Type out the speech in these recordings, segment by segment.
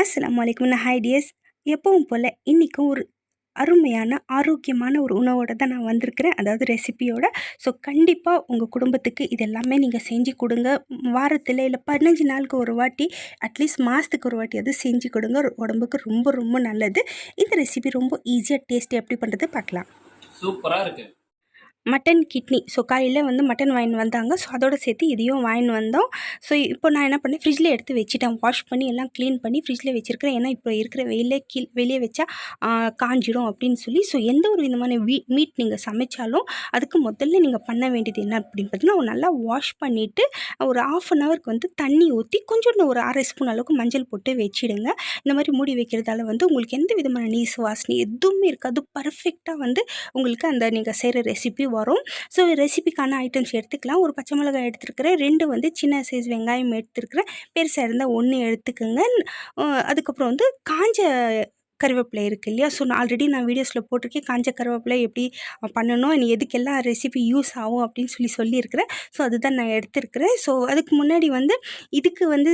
அஸ்லாம் அலைக்கும் நான் ஹைடியஸ் எப்பவும் போல் இன்றைக்கும் ஒரு அருமையான ஆரோக்கியமான ஒரு உணவோட தான் நான் வந்திருக்கிறேன். அதாவது ரெசிபியோட ஸோ கண்டிப்பாக உங்கள் குடும்பத்துக்கு இது எல்லாமே நீங்கள் செஞ்சு கொடுங்க. வாரத்தில் இல்லை பதினஞ்சு நாளுக்கு ஒரு வாட்டி அட்லீஸ்ட் மாதத்துக்கு ஒரு வாட்டி அது செஞ்சு கொடுங்க. உடம்புக்கு ரொம்ப ரொம்ப நல்லது. இந்த ரெசிபி ரொம்ப ஈஸியாக டேஸ்டி எப்படி பண்ணுறது பார்க்கலாம். சூப்பராக இருக்குது மட்டன் கிட்னி. ஸோ காலையில் வந்து மட்டன் வாங்கின்னு வந்தாங்க. ஸோ அதோட சேர்த்து இதையும் வாங்கின்னு வந்தோம். ஸோ இப்போ நான் என்ன பண்ணேன்? ஃப்ரிட்ஜில் எடுத்து வச்சுட்டேன். வாஷ் பண்ணி எல்லாம் க்ளீன் பண்ணி ஃப்ரிட்ஜில் வச்சுருக்கிறேன். ஏன்னா இப்போ இருக்கிற வெயிலே கீழ் வெளியே வச்சா காஞ்சிடும் அப்படின்னு சொல்லி. ஸோ எந்த ஒரு விதமான வீ மீட் நீங்கள் சமைச்சாலும் அதுக்கு முதல்ல நீங்கள் பண்ண வேண்டியது என்ன அப்படின்னு பார்த்தீங்கன்னா நல்லா வாஷ் பண்ணிவிட்டு ஒரு ஆஃப் அன் ஹவருக்கு வந்து தண்ணி ஊற்றி கொஞ்சம் ஒரு அரை ஸ்பூன் அளவுக்கு மஞ்சள் போட்டு வச்சிடுங்க. இந்த மாதிரி மூடி வைக்கிறதால வந்து உங்களுக்கு எந்த விதமான நீஸ் வாசனை எதுவுமே இருக்காது. பர்ஃபெக்டாக வந்து உங்களுக்கு அந்த நீங்கள் செய்கிற ரெசிபி வரும். ஸோ ரெசிபிக்கான ஐட்டம்ஸ் எடுத்துக்கலாம். ஒரு பச்சை மிளகாய் எடுத்துருக்கிறேன். ரெண்டு வந்து சின்ன சைஸ் வெங்காயம் எடுத்துருக்கிறேன். பெருசாக இருந்தால் ஒன்று எடுத்துக்கோங்க. அதுக்கப்புறம் வந்து காஞ்ச கருவேப்பிலை இருக்குது இல்லையா? ஸோ நான் ஆல்ரெடி நான் வீடியோஸில் போட்டிருக்கேன். காஞ்ச கருவேப்பிலை எப்படி பண்ணணும்? நீ எதுக்கெல்லாம் ரெசிபி யூஸ் ஆகும் அப்படின்னு சொல்லி சொல்லியிருக்கிறேன். ஸோ அதுதான் நான் எடுத்திருக்கிறேன். ஸோ அதுக்கு முன்னாடி வந்து இதுக்கு வந்து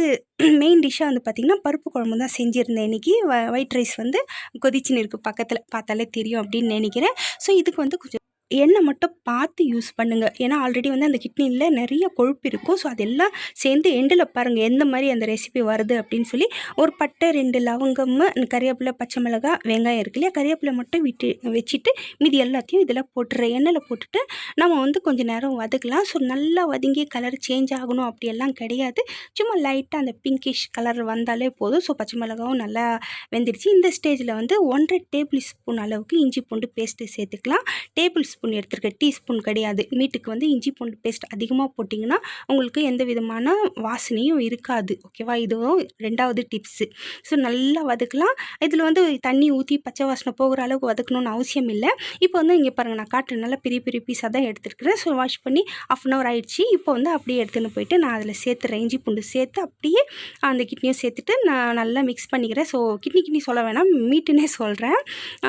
மெயின் டிஷ்ஷாக வந்து பார்த்திங்கன்னா பருப்பு குழம்பு தான் செஞ்சுருந்தேன் இன்றைக்கி ஒயிட் ரைஸ் வந்து கொதிச்சுன்னு இருக்குது பக்கத்தில். பார்த்தாலே தெரியும் அப்படின்னு நினைக்கிறேன். ஸோ இதுக்கு வந்து கொஞ்சம் எண்ணெய் மட்டும் பார்த்து யூஸ் பண்ணுங்கள் ஏன்னா ஆல்ரெடி வந்து அந்த கிட்னியில் நிறைய கொழுப்பு இருக்கும். ஸோ அதெல்லாம் சேர்ந்து எண்டில் பாருங்கள் எந்த மாதிரி அந்த ரெசிபி வருது அப்படின்னு சொல்லி ஒரு பட்டை ரெண்டு லவங்கம் கறிவேப்பிலை பச்சை மிளகாய் வெங்காயம் இருக்கு இல்லையா? கறிவேப்பிலை மட்டும் விட்டு வச்சுட்டு மீதி எல்லாத்தையும் இதில் போட்டுற எண்ணெயில் போட்டுட்டு நம்ம வந்து கொஞ்சம் நேரம் வதக்கலாம். ஸோ நல்லா வதங்கி கலர் சேஞ்ச் ஆகணும் அப்படியெல்லாம் கிடையாது. சும்மா லைட்டாக அந்த பிங்கிஷ் கலர் வந்தாலே போதும். ஸோ பச்சை மிளகாவும் நல்லா வெந்துடுச்சு. இந்த ஸ்டேஜில் வந்து ஒன்றரை டேபிள் ஸ்பூன் அளவுக்கு இஞ்சி பூண்டு பேஸ்ட்டு சேர்த்துக்கலாம். டேபிள் ஸ்பூன் எடுத்துருக்கேன் டீஸ்பூன் கிடையாது. மீட்டுக்கு வந்து இஞ்சி பூண்டு பேஸ்ட் அதிகமாக போட்டிங்கன்னா உங்களுக்கு எந்த விதமான வாசனையும் இருக்காது. ஓகேவா இதுவும் ரெண்டாவது டிப்ஸு ஸோ நல்லா வதக்கலாம். இதில் வந்து தண்ணி ஊற்றி பச்சை வாசனை போகிற அளவுக்கு வதக்கணும்னு அவசியம் இல்லை. இப்போ வந்து இங்கே பாருங்கள் நான் காட்டுற நல்லா பெரிய பெரிய பீஸாக தான் எடுத்துருக்கிறேன். ஸோ வாஷ் பண்ணி ஆஃப் அன் ஹவர் ஆயிடுச்சு. இப்போ வந்து அப்படியே எடுத்துன்னு போயிட்டு நான் அதில் சேர்த்துறேன். இஞ்சி பூண்டு சேர்த்து அப்படியே அந்த கிட்னியும் சேர்த்துட்டு நான் நல்லா மிக்ஸ் பண்ணிக்கிறேன். ஸோ கிட்னி கிட்னி சொல்ல வேணாம். மீட்டுன்னே சொல்கிறேன்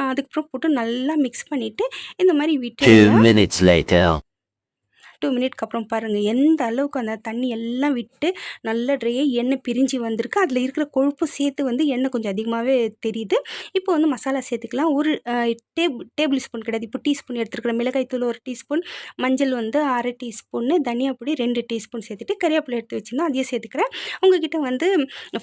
அதுக்கப்புறம் போட்டு நல்லா மிக்ஸ் பண்ணிவிட்டு இந்த மாதிரி Two minutes later. டூ மினிட்க்கு அப்புறம் பாருங்கள் எந்த அளவுக்கு அந்த தண்ணி எல்லாம் விட்டு நல்ல ட்ரையாக எண்ணெய் பிரிஞ்சு வந்திருக்கு. அதில் இருக்கிற கொழுப்பு சேர்த்து வந்து எண்ணெய் கொஞ்சம் அதிகமாகவே தெரியுது. இப்போ வந்து மசாலா சேர்த்துக்கலாம். ஒரு டேபிள் டேபிள் ஸ்பூன் கிடையாது. இப்போ டீஸ்பூன் எடுத்துருக்குற மிளகாய் தூள் ஒரு டீஸ்பூன் மஞ்சள் வந்து அரை டீஸ்பூன்னு தனியா பொடி ரெண்டு டீஸ்பூன் சேர்த்துட்டு கறிவேப்பிலை எடுத்து வச்சுருந்தோம் அதையும் சேர்த்துக்கிறேன். உங்ககிட்ட வந்து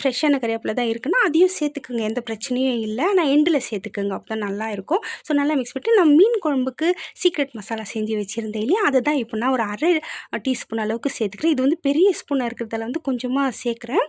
ஃப்ரெஷ்ஷான கறிவேப்பிலை தான் இருக்குன்னா அதையும் சேர்த்துக்குங்க. எந்த பிரச்சனையும் இல்லை. ஆனால் எண்டில் சேர்த்துக்குங்க. அப்போ தான் நல்லா இருக்கும். ஸோ நல்லா மிக்ஸ் பண்ணிட்டு நான் மீன் குழம்புக்கு சீக்ரெட் மசாலா செஞ்சு வச்சுருந்தேன் இல்லையா? அதை தான் இப்போ நான் ஒரு அரை டீஸ்பூன் அளவுக்கு சேர்த்துக்கிறேன். இது வந்து பெரிய ஸ்பூனாக இருக்கிறதால வந்து கொஞ்சமாக சேர்க்குறேன்.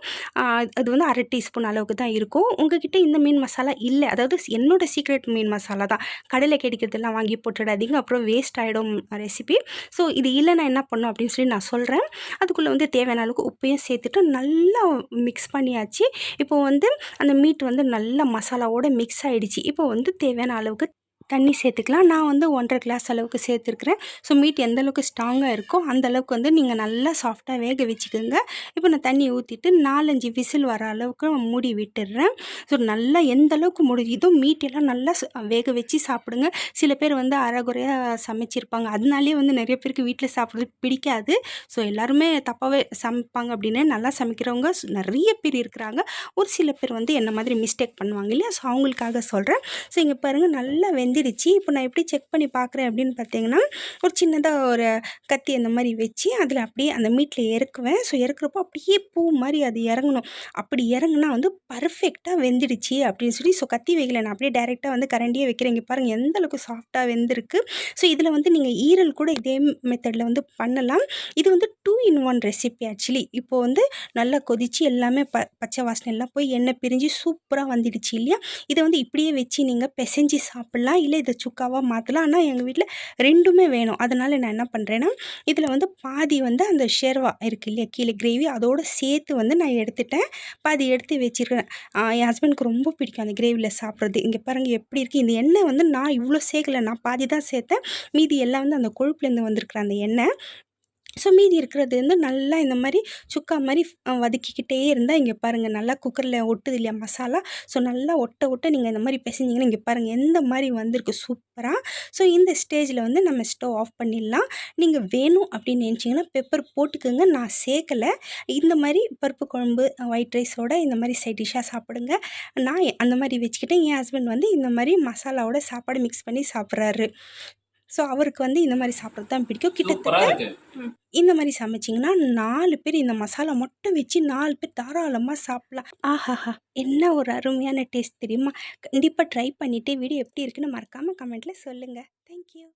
அது வந்து அரை டீஸ்பூன் அளவுக்கு தான் இருக்கும். உங்ககிட்ட இந்த மீன் மசாலா இல்லை. அதாவது என்னோட சீக்ரெட் மீன் மசாலா தான். கடையில் கிடைக்கிறதெல்லாம் வாங்கி போட்டுடாதீங்க. அப்புறம் வேஸ்ட் ஆகிடும் ரெசிபி. ஸோ இது இல்லை நான் என்ன பண்ணும் அப்படின்னு சொல்லி நான் சொல்கிறேன் அதுக்குள்ளே வந்து தேவையான அளவுக்கு உப்பையும் சேர்த்துட்டு நல்லா மிக்ஸ் பண்ணியாச்சு. இப்போ வந்து அந்த மீட் வந்து நல்லா மசாலாவோட மிக்ஸ் ஆகிடுச்சு இப்போ வந்து தேவையான அளவுக்கு தண்ணி சேர்த்துக்கலாம். நான் வந்து ஒன்றரை கிளாஸ் அளவுக்கு சேர்த்துருக்குறேன். ஸோ மீட் எந்த அளவுக்கு ஸ்ட்ராங்காக இருக்கோ அந்த அளவுக்கு வந்து நீங்கள் நல்லா சாஃப்டாக வேக வச்சுக்கோங்க. இப்போ நான் தண்ணி ஊற்றிட்டு நாலஞ்சு விசில் வர அளவுக்கு மூடி விட்டுடுறேன். ஸோ நல்லா எந்த அளவுக்கு முடியுதோ மீட் எல்லாம் நல்லா வேக வச்சு சாப்பிடுங்க. சில பேர் வந்து அறகுறையாக சமைச்சிருப்பாங்க. அதனாலேயே வந்து நிறைய பேருக்கு வீட்டில் சாப்பிட்றது பிடிக்காது. ஸோ எல்லாருமே தப்பாகவே சமைப்பாங்க அப்படின்னு நல்லா சமைக்கிறவங்க ஸ்- நிறைய பேர் இருக்கிறாங்க. ஒரு சில பேர் வந்து என்ன மாதிரி மிஸ்டேக் பண்ணுவாங்க இல்லையா? ஸோ அவங்களுக்காக சொல்கிறேன் ஸோ இங்கே பாருங்கள் நல்லா வெந்துடுச்சு. இப்போ நான் எப்படி செக் பண்ணி பார்க்குறேன் அப்படின்னு பார்த்தீங்கன்னா ஒரு சின்னதாக ஒரு கத்தி அந்த மாதிரி வச்சு அதில் அப்படியே அந்த மீட்டில் இறக்குவேன். ஸோ இறக்குறப்போ அப்படியே பூ மாதிரி அது இறங்கணும். அப்படி இறங்குனா வந்து பர்ஃபெக்டாக வெந்துடுச்சு அப்படின்னு சொல்லி ஸோ கத்தி வைக்கல நான் அப்படியே டேரெக்டாக வந்து கரண்டியே வைக்கிறேன். இங்கே பாருங்கள் எந்த அளவுக்கு சாஃப்டாக வெந்திருக்கு. ஸோ இதில் வந்து நீங்கள் ஈரல் கூட இதே மெத்தடில் வந்து பண்ணலாம். இது வந்து two in one recipe actually இப்போ வந்து நல்லா கொதித்து எல்லாமே ப பச்சை வாசனை எல்லாம் போய் எண்ணெய் பிரிஞ்சு சூப்பராக வந்துடுச்சு இல்லையா? இதை வந்து இப்படியே வச்சு நீங்கள் பிசைஞ்சு சாப்பிட்லாம். இல்லை இதை சுக்காவாக மாற்றலாம் ஆனால் எங்கள் வீட்டில் ரெண்டுமே வேணும். அதனால் நான் என்ன பண்ணுறேன்னா இதில் வந்து பாதி வந்து அந்த ஷேர்வா இருக்குது இல்லையா கீழே கிரேவி அதோடு சேர்த்து வந்து நான் எடுத்துட்டேன். பாதி எடுத்து வச்சிருக்கிறேன். என் ஹஸ்பண்டுக்கு ரொம்ப பிடிக்கும் அந்த கிரேவியில் சாப்பிட்றது. இங்கே பாருங்கள் எப்படி இருக்குது இந்த எண்ணெய் வந்து நான் இவ்வளோ சேர்க்கலை. நான் பாதி தான் சேர்த்தேன். மீதி எல்லாம் வந்து அந்த கொழுப்புலேருந்து வந்திருக்கிற அந்த எண்ணெய். ஸோ மீதி இருக்கிறது வந்து நல்லா இந்த மாதிரி சுக்கா மாதிரி வதக்கிக்கிட்டே இருந்தால் இங்கே பாருங்கள் நல்லா குக்கரில் ஒட்டுது இல்லையா மசாலா? ஸோ நல்லா ஒட்ட ஒட்ட நீங்கள் இந்த மாதிரி பிசைஞ்சிங்கன்னா இங்கே பாருங்கள் எந்த மாதிரி வந்திருக்கு சூப்பராக ஸோ இந்த ஸ்டேஜில் வந்து நம்ம ஸ்டவ் ஆஃப் பண்ணிடலாம். நீங்கள் வேணும் அப்படின்னு நினச்சிங்கன்னா பெப்பர் போட்டுக்கோங்க நான் சேர்க்கலை. இந்த மாதிரி பருப்பு குழம்பு ஒயிட் ரைஸோட இந்த மாதிரி சைட் டிஷ்ஷாக சாப்பிடுங்க. நான் அந்த மாதிரி வச்சுக்கிட்டேன் என் ஹஸ்பண்ட் வந்து இந்த மாதிரி மசாலாவோட சாப்பாடு மிக்ஸ் பண்ணி சாப்பிட்றாரு. ஸோ அவருக்கு வந்து இந்த மாதிரி சாப்பிட்றது தான் பிடிக்கும். கிட்டத்தட்ட இந்த மாதிரி சமைச்சிங்கன்னா நாலு பேர் இந்த மசாலா மட்டும் வச்சு நாலு பேர் தாராளமாக சாப்பிட்லாம். ஆஹாஹா என்ன ஒரு அருமையான டேஸ்ட் தெரியுமா? கண்டிப்பாக ட்ரை பண்ணிவிட்டு வீடியோ எப்படி இருக்குன்னு மறக்காமல் கமெண்ட்டில் சொல்லுங்கள் தேங்க்யூ